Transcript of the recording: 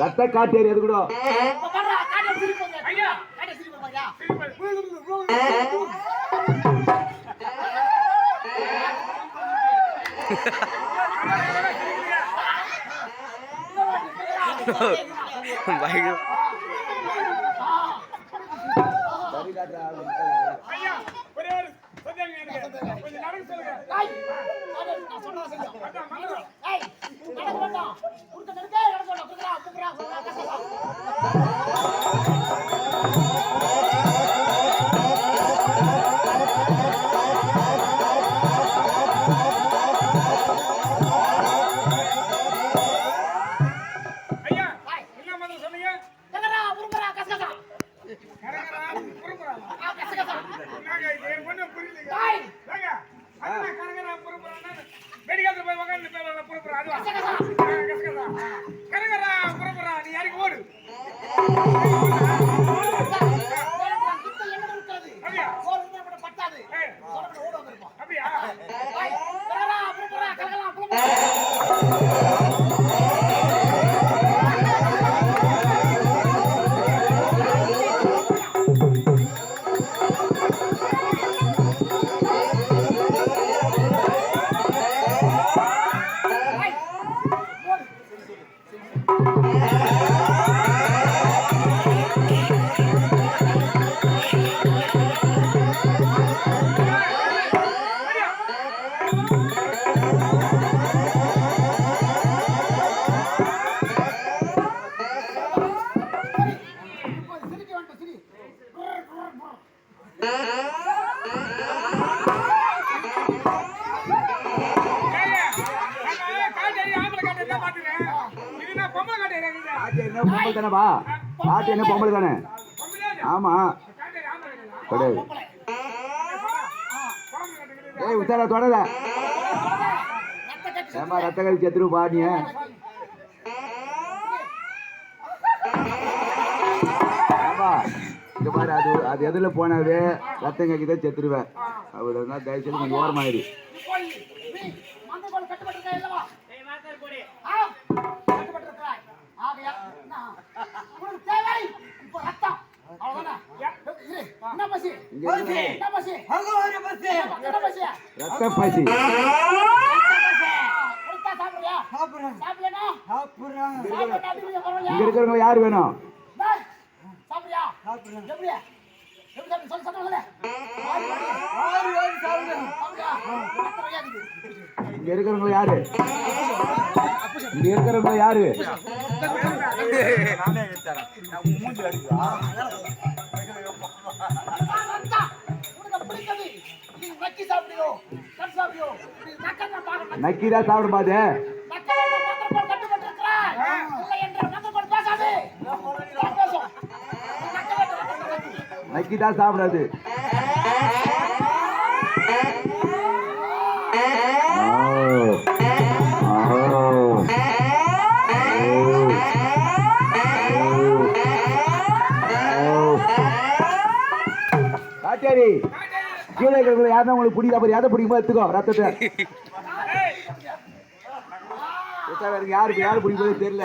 ரத்த காட்டேரி அது கூட? ஒரே ஒரு கொஞ்சம் நடந்து சொல்லுங்க. நடக்க வேண்டாம் கொடுக்க நடக்க நடக்க வேண்டாம் கொடுக்குறா கொடுக்குறா. 哎，咱们么着了，那不还没演？என்ன பொம்பளை தானேப்பா என்ன பொம்பளை தானே ஆமா. கிடையாது ஏய் உத்தார ரத்த கழிச்சு எத்துரு இந்த மாதிரி அது அது எதில் போனாவே ரத்தம் கக்கி தான் செத்துருவேன். அவர் அதனால் தயவுசெய்து கொஞ்சம் ஓரமாயிரு ரத்த இங்க இருக்கிறவங்க யார் வேணும்? சாப்பிடுறேன் இங்க இருக்கிறவங்க யாரு இங்க இருக்கிறவங்க யாரு நக்கீரா சாப்பிட பாத்து பிஸ்கிட்டா சாப்பிடாது காட்டேரி கீழே இருக்கிறவங்களை யாரும் உங்களுக்கு பிடிக்கல அப்புறம் எதை பிடிக்குமோ எடுத்துக்கோ ரத்தத்தை. யாருக்கு யாரு பிடிக்கும்போது தெரியல.